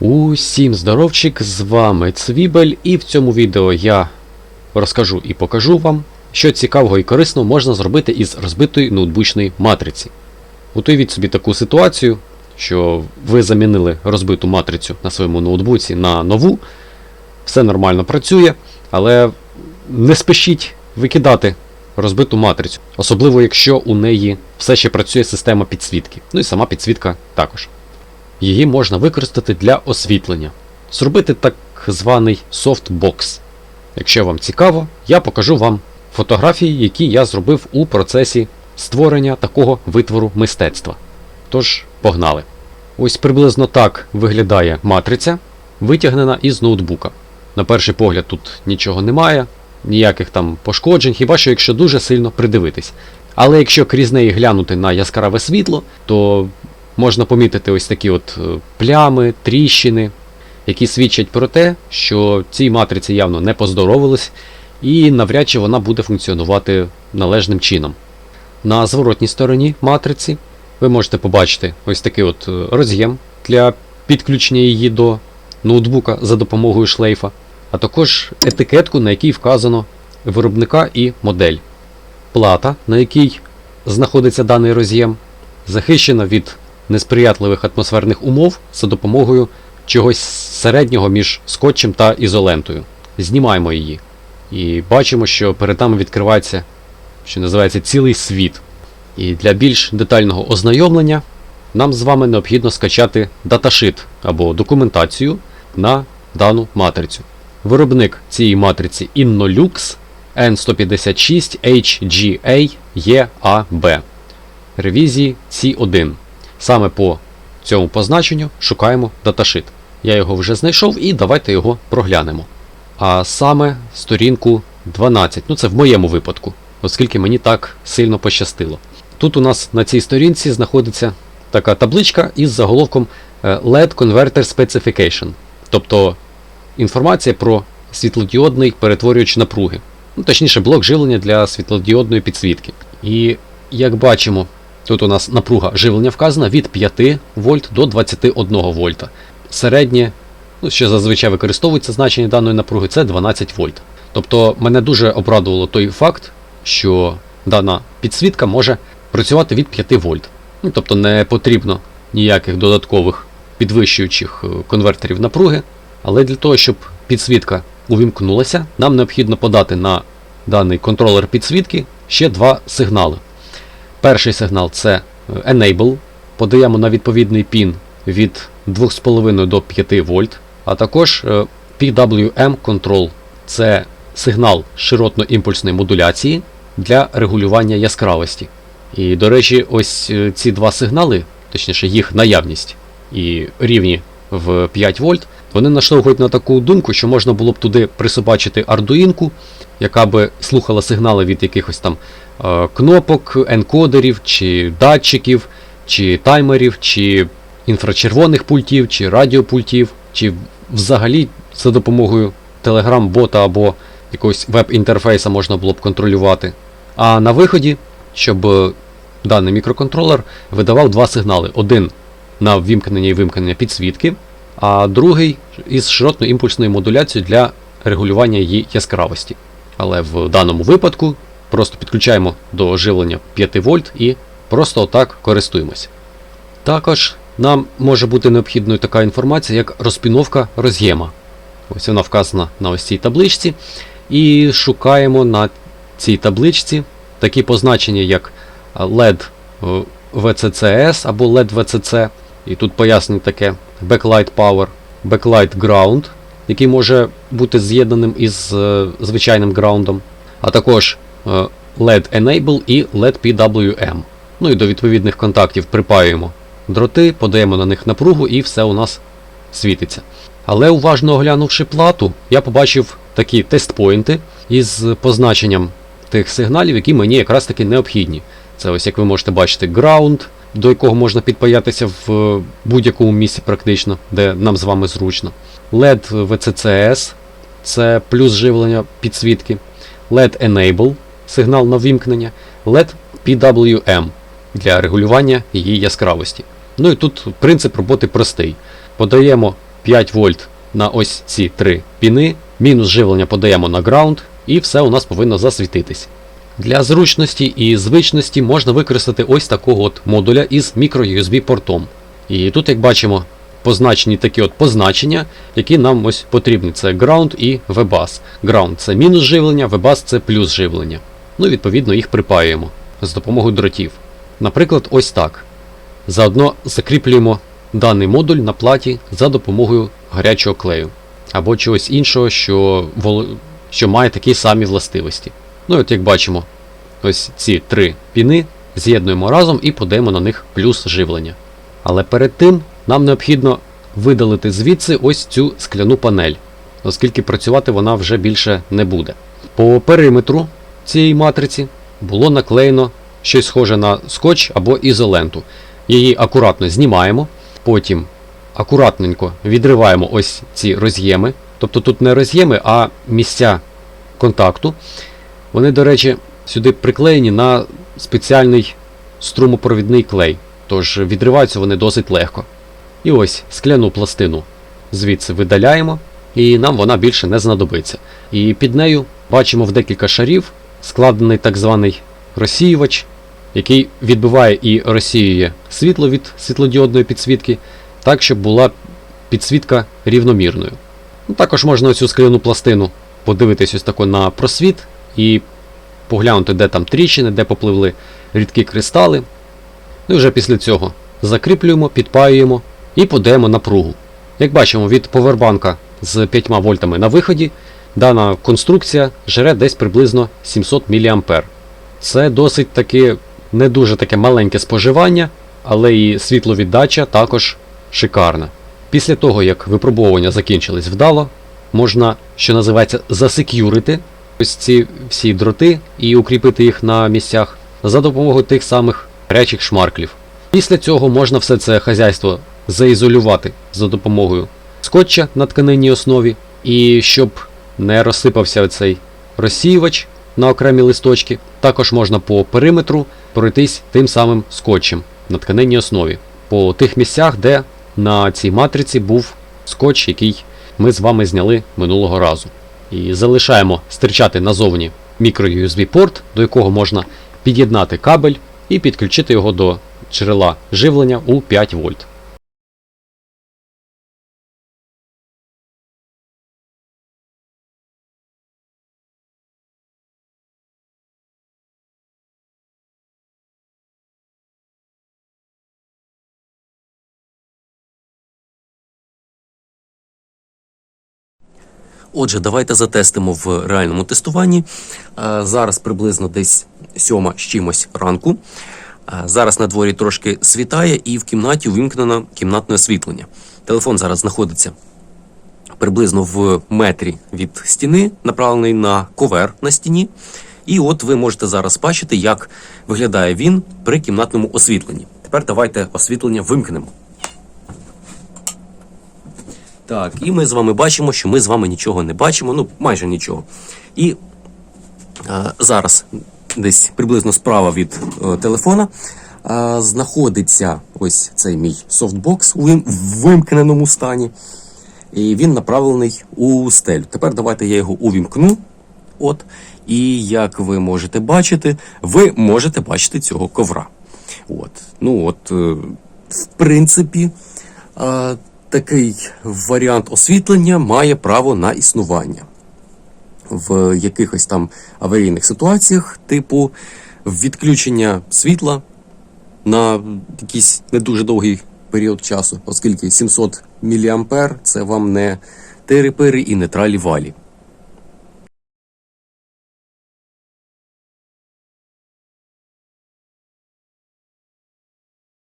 Усім здоровчик, з вами Цвібель, і в цьому відео я розкажу і покажу вам, що цікавого і корисного можна зробити із розбитої ноутбучної матриці. Уявіть собі таку ситуацію, що ви замінили розбиту матрицю на своєму ноутбуці на нову, все нормально працює, але не спішіть викидати розбиту матрицю, особливо якщо у неї все ще працює система підсвітки, ну і сама підсвітка також. Її можна використати для освітлення. Зробити так званий софтбокс. Якщо вам цікаво, я покажу вам фотографії, які я зробив у процесі створення такого витвору мистецтва. Тож, погнали. Ось приблизно так виглядає матриця, витягнена із ноутбука. На перший погляд тут нічого немає, ніяких там пошкоджень, хіба що якщо дуже сильно придивитись. Але якщо крізь неї глянути на яскраве світло, то можна помітити ось такі от е, плями, тріщини, які свідчать про те, що цій матриці явно не поздоровилось, і навряд чи вона буде функціонувати належним чином. На зворотній стороні матриці ви можете побачити ось такий от е, роз'єм для підключення її до ноутбука за допомогою шлейфа, а також етикетку, на якій вказано виробника і модель. Плата, на якій знаходиться даний роз'єм, захищена від несприятливих атмосферних умов за допомогою чогось середнього між скотчем та ізолентою. Знімаємо її. І бачимо, що перед нами відкривається, що називається цілий світ. І для більш детального ознайомлення нам з вами необхідно скачати даташит або документацію на дану матрицю. Виробник цієї матриці Innolux N156 HGA EAB ревізії C1. Саме по цьому позначенню шукаємо даташит. Я його вже знайшов і давайте його проглянемо. А саме сторінку 12, ну це в моєму випадку, оскільки мені так сильно пощастило. Тут у нас на цій сторінці знаходиться така табличка із заголовком е, LED Converter Specification, тобто інформація про світлодіодний перетворювач напруги, ну, точніше, блок живлення для світлодіодної підсвітки. І як бачимо, тут у нас напруга живлення вказана від 5 вольт до 21 вольта. Середнє, ну, що зазвичай використовується значення даної напруги, це 12 вольт. Тобто мене дуже обрадувало той факт, що дана підсвітка може працювати від 5 вольт. Ну, тобто не потрібно ніяких додаткових підвищуючих е, конвертерів напруги. Але для того, щоб підсвітка увімкнулася, нам необхідно подати на даний контролер підсвітки ще два сигнали. Перший сигнал це е, Enable. Подаємо на відповідний пін від 2,5 до 5 вольт, а також е, PWM Control це сигнал широтно-імпульсної модуляції для регулювання яскравості. І, до речі, ось е, ці два сигнали, точніше їх наявність і рівні в 5 вольт, вони наштовхують на таку думку, що можна було б туди присобачити ардуїнку, яка би слухала сигнали від якихось там е, кнопок, енкодерів, чи датчиків, чи таймерів, чи інфрачервоних пультів, чи радіопультів, чи взагалі за допомогою телеграм-бота або якогось веб-інтерфейса можна було б контролювати. А на виході, щоб даний мікроконтролер видавав два сигнали: один на ввімкнення і вимкнення підсвітки, а другий із широтно-імпульсною модуляцією для регулювання її яскравості. Але в даному випадку просто підключаємо до живлення 5 вольт і просто отак користуємося. Також нам може бути необхідною така інформація, як розпіновка роз'єма. Ось вона вказана на ось цій табличці. І шукаємо на цій табличці такі позначення, як LED VCCS або LED VCC. І тут пояснення таке Backlight Power, Backlight Ground, який може бути з'єднаним із е, звичайним граундом, а також е, LED Enable і LED PWM. Ну і до відповідних контактів припаюємо дроти, подаємо на них напругу і все у нас світиться. Але уважно оглянувши плату, я побачив такі тестпойнти із позначенням тих сигналів, які мені якраз таки необхідні. Це ось, як ви можете бачити, ground, до якого можна підпаятися в е, будь-якому місці практично, де нам з вами зручно. LED VCCS це плюс живлення підсвітки, LED Enable сигнал на вімкнення, LED PWM для регулювання її яскравості. Ну і тут принцип роботи простий. Подаємо 5 вольт на ось ці три піни, мінус живлення подаємо на граунд, і все у нас повинно засвітитись. Для зручності і звичності можна використати ось такого от модуля із microUSB портом. І тут, як бачимо, позначені такі от позначення, які нам ось потрібні. Це Ground і VBUS. Ground це мінус живлення, VBUS це плюс живлення. Ну відповідно їх припаюємо з допомогою дротів. Наприклад, ось так. Заодно закріплюємо даний модуль на платі за допомогою гарячого клею або чогось іншого, що, що має такі самі властивості. Ну от як бачимо, ось ці три піни з'єднуємо разом і подаємо на них плюс живлення. Але перед тим нам необхідно видалити звідси ось цю скляну панель, оскільки працювати вона вже більше не буде. По периметру цієї матриці було наклеєно щось схоже на скотч або ізоленту. Її акуратно знімаємо, потім акуратненько відриваємо ось ці роз'єми. Тобто тут не роз'єми, а місця контакту. Вони, до речі, сюди приклеєні на спеціальний струмопровідний клей, тож відриваються вони досить легко. І ось скляну пластину звідси видаляємо, і нам вона більше не знадобиться. І під нею бачимо в декілька шарів складений так званий розсіювач, який відбиває і розсіює світло від світлодіодної підсвітки, так, щоб була підсвітка рівномірною. Ну, також можна цю скляну пластину подивитись ось тако на просвіт і поглянути, де там тріщини, де попливли рідкі кристали. Ну і вже після цього закріплюємо, підпаюємо і подаємо напругу. Як бачимо, від повербанка з 5 вольтами на виході дана конструкція жере десь приблизно 700 мА. Це досить таки не дуже таке маленьке споживання, але і світловіддача також шикарна. Після того, як випробовування закінчились вдало, можна, що називається, засекюрити ось ці всі дроти і укріпити їх на місцях за допомогою тих самих гарячих шмарклів. Після цього можна все це хазяйство заізолювати за допомогою скотча на тканинній основі, і щоб не розсипався цей розсіювач на окремі листочки, також можна по периметру пройтись тим самим скотчем на тканинній основі по тих місцях, де на цій матриці був скотч, який ми з вами зняли минулого разу. І залишаємо стирчати назовні microUSB порт, до якого можна під'єднати кабель і підключити його до джерела живлення у 5 вольт. Отже, давайте затестимо в реальному тестуванні. Е, Зараз приблизно десь сьома з чимось ранку. Е, Зараз на дворі трошки світає, і в кімнаті увімкнено кімнатне освітлення. Телефон зараз знаходиться приблизно в метрі від стіни, направлений на ковер на стіні. І от ви можете зараз бачити, як виглядає він при кімнатному освітленні. Тепер давайте освітлення вимкнемо. Так, і ми з вами бачимо, що ми з вами нічого не бачимо, ну майже нічого. І е, зараз десь приблизно справа від е, телефона е, знаходиться ось цей мій софтбокс у вимкненому стані. І він направлений у стелю. Тепер давайте я його увімкну. От. І як ви можете бачити, ви можете бачити цього ковра. От. Ну от, е, в принципі, е, такий варіант освітлення має право на існування. В якихось там аварійних ситуаціях, типу відключення світла на якийсь не дуже довгий період часу, оскільки 700 мА це вам не тири-пири і не тралі-валі.